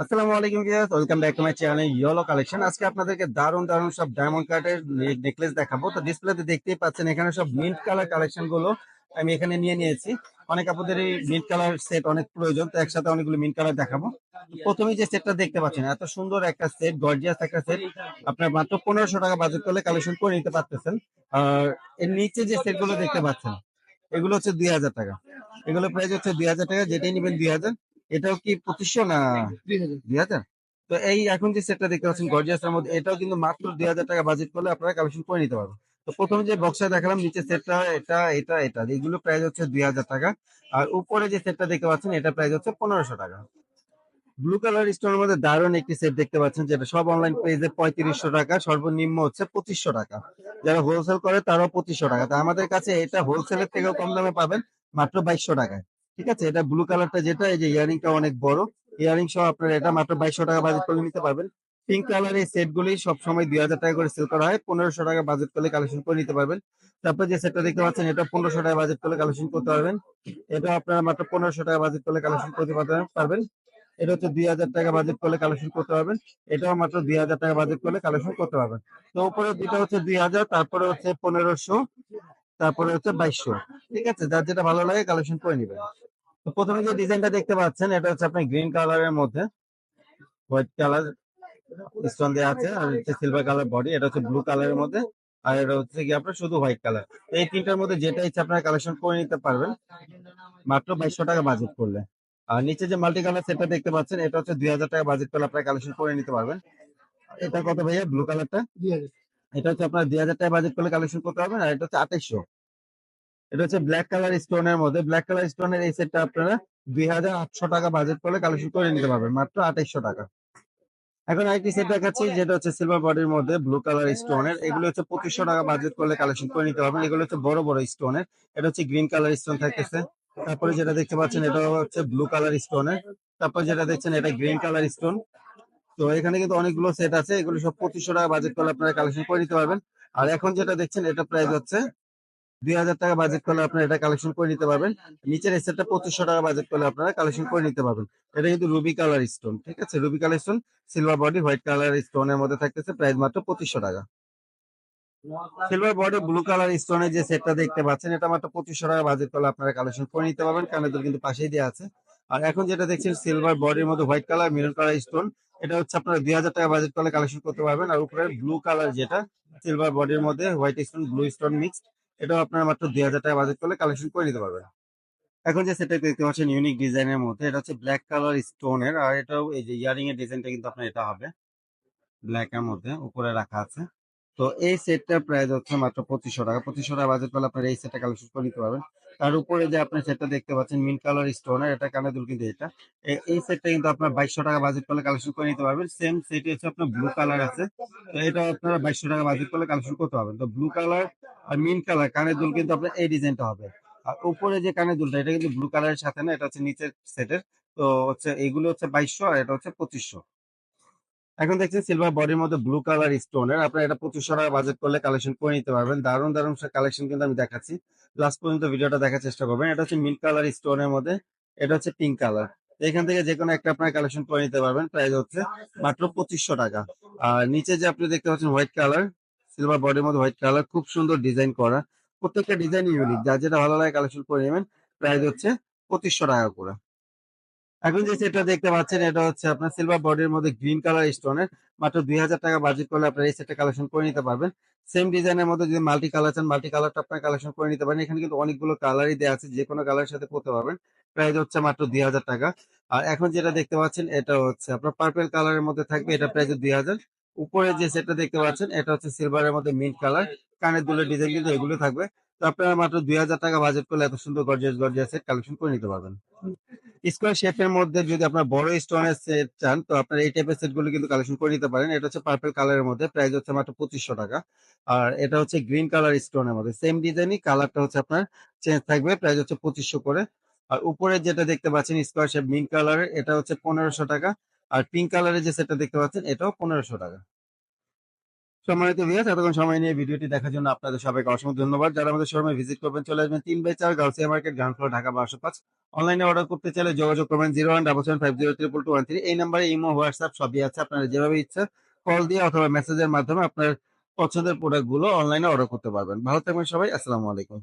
আসসালামু আলাইকুম viewers welcome back to my channel yellow collection আজকে আপনাদেরকে দারুণ দারুণ সব ডায়মন্ড কাটের নেকলেস দেখাবো। তো ডিসপ্লেতে দেখতেই পাচ্ছেন এখানে সব মিন্ট কালার কালেকশনগুলো আমি এখানে নিয়ে নিয়েছি। অনেক আপনাদেরই মিন্ট কালার সেট অনেক প্রয়োজন, তো একসাথে অনেকগুলো মিন্ট কালার দেখাবো। প্রথমে যে সেটটা দেখতে পাচ্ছেন, এত সুন্দর একটা সেট গর্জিয়াস একটা সেট আপনার মাত্র পনেরোশো টাকা বাজেট করলে কালেকশন করে নিতে পারতেছেন। আর এর নিচে যে সেটগুলো দেখতে পাচ্ছেন, এগুলো হচ্ছে দুই হাজার টাকা। এগুলো প্রাইস হচ্ছে দুই হাজার টাকা, যেটাই নেবেন দুই হাজার। এটাও কি পঁচিশশো না? দুই হাজার। তো এই এখন যে সেটটা দেখতে পাচ্ছেন গর্জিয়াস এর মধ্যে এটাও কিন্তু মাত্র দুই হাজার টাকা বাজেট করলে আপনারা কালেকশন করে নিতে পারবেন। তো প্রথমে যে বক্সটা দেখালাম নিচে সেটটা এটা এটা এটা এগুলো প্রাইস হচ্ছে দুই হাজার টাকা। আর উপরে যে সেটটা দেখতে পাচ্ছেন এটা প্রাইস হচ্ছে পনেরোশো টাকা। ব্লু কালার স্টোনের মধ্যে দারুণ একটি সেট দেখতে পাচ্ছেন যেটা সব অনলাইন পেজে পঁয়ত্রিশশো টাকা সর্বনিম্ন হচ্ছে পঁচিশশো টাকা। যারা হোলসেল করে তারাও পঁচিশশো টাকা। তো আমাদের কাছে এটা হোলসেলের থেকেও কম দামে পাবেন মাত্র বাইশশো টাকায়। ঠিক আছে? এটা ব্লু কালারটা যেটা, এই যে ইয়ারিংটা অনেক বড়। ইয়ারিং সহ আপনারা এটা মাত্র বাইশশো টাকা বাজেট করে নিতে পারবেন। পিঙ্ক কালার এই সেট গুলি সবসময় দুই হাজার টাকা করে সেল করা হয়। পনেরোশো টাকা বাজেট করলে কালেকশন করে নিতে পারবেন। তারপর যে সেটটা দেখতে পাচ্ছেন, এটা পনেরোশো টাকা বাজেট করলে কালেকশন করতে পারবেন। এটা আপনারা মাত্র পনেরোশো টাকা বাজেট করলে কালেকশন করতে পারবেন- এটা হচ্ছে দুই হাজার টাকা বাজেট করলে কালেকশন করতে পারবেন। এটাও মাত্র দুই হাজার টাকা বাজেট করলে কালেকশন করতে পারবেন। তো উপরে দুইটা হচ্ছে দুই হাজার, তারপরে হচ্ছে পনেরোশো, তারপরে হচ্ছে বাইশশো। ঠিক আছে? যার যেটা ভালো লাগে কালেকশন করে নিবেন। প্রথমে যে ডিজাইনটা দেখতে পাচ্ছেন এটা হচ্ছে আপনার গ্রিন কালারের মধ্যে। হোয়াইট কালার স্টোন দেওয়া আছে আর হচ্ছে সিলভার কালার বডি এটা হচ্ছে ব্লু কালারের মধ্যে। আর এটা হচ্ছে কি আপনার শুধু হোয়াইট কালার। এই তিনটার মধ্যে যেটা ইচ্ছা আপনারা কালেকশন করে নিতে পারবেন। মাত্র বাইশশো টাকা বাজেট করলে। আর নিচে যে মাল্টি কালার সেটটা দেখতে পাচ্ছেন এটা হচ্ছে দুই হাজার টাকা বাজেট করলে আপনারা কালেকশন করে নিতে পারবেন। এটা কত ভাইয়া? ব্লু কালারটা? এটা হচ্ছে আপনার দুই হাজার টাকা বাজেট করলে কালেকশন করতে পারবেন। আর এটা হচ্ছে আঠাইশশো। এটা হচ্ছে ব্ল্যাক কালার স্টোনের মধ্যে। ব্ল্যাক কালার স্টোনের এই সেটটা আপনারা দুই হাজার আটশো টাকা বাজেট করলে কালেকশন করে নিতে পারবেন মাত্র আঠাইশশো টাকা। এখন আরেকটি সেট দেখাচ্ছি যেটা হচ্ছে সিলভার বডির মধ্যে ব্লু কালার স্টোনের এগুলো হচ্ছে পঁচিশশো টাকা বাজেট করলে কালেকশন করে নিতে পারবেন। এগুলো হচ্ছে বড় বড় স্টোনের এটা হচ্ছে গ্রিন কালার স্টোন থাকতেছে। তারপরে যেটা দেখতে পাচ্ছেন এটা হচ্ছে ব্লু কালার স্টোনের তারপর যেটা দেখছেন এটা গ্রিন কালার স্টোন তো এখানে কিন্তু অনেকগুলো সেট আছে। এগুলো সব পঁচিশশো টাকা বাজেট করলে আপনারা কালেকশন করে নিতে পারবেন। আর এখন যেটা দেখছেন এটা প্রাইস হচ্ছে দুই হাজার টাকা বাজেট করলে আপনারা এটা কালেকশন করে নিতে পারবেন। নিচের সেটটা পঁচিশশো টাকা বাজেট করলে আপনারা কালেকশন করে নিতে পারবেন। এটা কিন্তু রুবি কালার স্টোন ঠিক আছে? Ruby colour stone silver body white colour স্টোনের মধ্যে থাকতেছে প্রাইস মাত্র পঁচিশশো টাকা। সিলভার বডি ব্লু কালার স্টোনের যে সেটটা দেখতে পাচ্ছেন এটা মাত্র পঁচিশশো টাকা বাজেট করলে আপনারা কালেকশন করে নিতে পারবেন। কানের দুল কিন্তু পাশেই দেওয়া আছে। আর এখন যেটা দেখছেন সিলভার বডির মধ্যে white colour maroon colour stone এটা হচ্ছে আপনারা দুই হাজার টাকা বাজেট করলে কালেকশন করতে পারবেন। আর উপরে ব্লু কালার যেটা সিলভার বডির মধ্যে white stone blue stone mixed এটাও আপনার মাত্র দুই হাজার টাকা বাজেট করলে কালেকশন করে নিতে পারবেন। এখন যে সেটা দেখতে পাচ্ছেন ইউনিক ডিজাইনের মধ্যে, এটা হচ্ছে ব্ল্যাক কালার স্টোনের আর এটাও এই যে ইয়ারিং এর ডিজাইনটা কিন্তু আপনার এটা হবে। ব্ল্যাক এর মধ্যে, উপরে রাখা আছে। তো এই সেটটার প্রাইস হচ্ছে মাত্র পঁচিশশো টাকা। পঁচিশশো টাকা বাজেট করলে আপনার এই সেটটা কালেকশন করে নিতে পারবেন। তার উপরে যে আপনি সেটটা দেখতে পাচ্ছেন মিন কালার স্টোনের এটা কানে দুল কিন্তু এটা। এই সেটটা কিন্তু আপনার বাইশশো টাকা বাজেট করলে কালেকশন করে নিতে পারবেন। সেম সেটই হচ্ছে আপনার ব্লু কালার আছে। তো এটা আপনারা বাইশশো টাকা বাজেট করলে কালেকশন করতে পারবেন। তো ব্লু কালার আর মিন কালার কানের দুল কিন্তু আপনার এই ডিজাইনটা হবে। আর উপরে যে কানের দুলটা এটা কিন্তু ব্লু কালারের সাথে না এটা হচ্ছে নিচের সেটের তো হচ্ছে এগুলো হচ্ছে বাইশশো আর এটা হচ্ছে পঁচিশশো। এখন দেখছেন সিলভার বডির মধ্যে ব্লু কালার স্টোনের আপনারা এটা পঁচিশশো টাকা বাজেট করলে কালেকশন করে নিতে পারবেন। দারুণ দারুণ কালেকশন কিন্তু আমি দেখাচ্ছি। লাস্ট পর্যন্ত ভিডিওটা দেখার চেষ্টা করবেন। এটা হচ্ছে মিন্ট কালার স্টোনের মধ্যে এটা হচ্ছে পিঙ্ক কালার এখান থেকে যে কোনো একটা আপনার কালেকশন করে নিতে পারবেন। প্রাইস হচ্ছে মাত্র পঁচিশশো টাকা। আর নিচে যে আপনি দেখতে পাচ্ছেন হোয়াইট কালার সিলভার বডির মধ্যে হোয়াইট কালার খুব সুন্দর ডিজাইন করা। প্রত্যেকটা ডিজাইন ইউনিক যা যেটা ভালো লাগে কালেকশন করে নেবেন। প্রাইস হচ্ছে পঁচিশশো টাকা করে। এখন যে সেটটা দেখতে পাচ্ছেন, এটা হচ্ছে আপনার সিলভার বডির মধ্যে গ্রিন কালার স্টোনের মাত্র দুই হাজার টাকা বাজেট করলে আপনার এই সেটটা কালেকশন করে নিতে পারবেন। সেম ডিজাইনের মধ্যে যদি মাল্টি কালার চান মাল্টি কালারটা আপনার কালেকশন করে নিতে পারেন। এখানে কিন্তু অনেকগুলো কালারই দেওয়া আছে, যে কোনো কালারের সাথে পড়তে পারবেন। প্রাইস হচ্ছে মাত্র দুই হাজার টাকা। আর এখন যেটা দেখতে পাচ্ছেন, এটা হচ্ছে আপনার পার্পেল কালারের মধ্যে থাকবে। এটা প্রাইস দুই হাজার। উপরে যে সেটটা দেখতে পাচ্ছেন, এটা হচ্ছে সিলভারের মধ্যে মিন্ট কালার কানের দুলের ডিজাইন কিন্তু এগুলো থাকবে। তো আপনারা মাত্র দুই হাজার টাকা বাজেট করলে এত সুন্দর গর্জিয়াস গর্জিয়াস সেট কালেকশন করে নিতে পারবেন। স্কোয়ার শেপের মধ্যে যদি আপনার বড় স্টোনের সেট চান, তো আপনার এই টাইপের সেটগুলো কিন্তু কালেকশন করে নিতে পারেন। এটা হচ্ছে পার্পল কালারের মধ্যে প্রাইস হচ্ছে মাত্র পঁচিশশো টাকা। আর এটা হচ্ছে গ্রিন কালার স্টোনের মধ্যে সেম ডিজাইনই কালারটা হচ্ছে আপনার চেঞ্জ থাকবে প্রাইস হচ্ছে পঁচিশশো করে। আর উপরে যেটা দেখতে পাচ্ছেন স্কোয়ার শেপ মিন কালারের এটা হচ্ছে পনেরোশো টাকা। আর পিঙ্ক কালারের যে সেটটা দেখতে পাচ্ছেন, এটাও পনেরোশো টাকা। সম্মানিত ভিউয়ার্স এতক্ষণ সময় নিয়ে ভিডিওটি দেখার জন্য আপনাদের সবাইকে অসংখ্য ধন্যবাদ। যারা আমাদের শোরুমে ভিজিট করবেন, চলে আসবেন তিন বাই চার গার্লসিয়া মার্কেট গ্রাউন্ড ফ্লোর ঢাকা বারোশো পাঁচ। অনলাইনে অর্ডার করতে চাইলে যোগাযোগ করবেন zero one double seven five zero triple two one three. এই নাম্বারে ইমো, হোয়াটসঅ্যাপ সবই আছে। আপনারা যেভাবে ইচ্ছা কল দিয়ে অথবা মেসেজের মাধ্যমে আপনার পছন্দের প্রোডাক্টগুলো অনলাইনে অর্ডার করতে পারবেন। ভালো থাকবেন সবাই, আসসালামু আলাইকুম।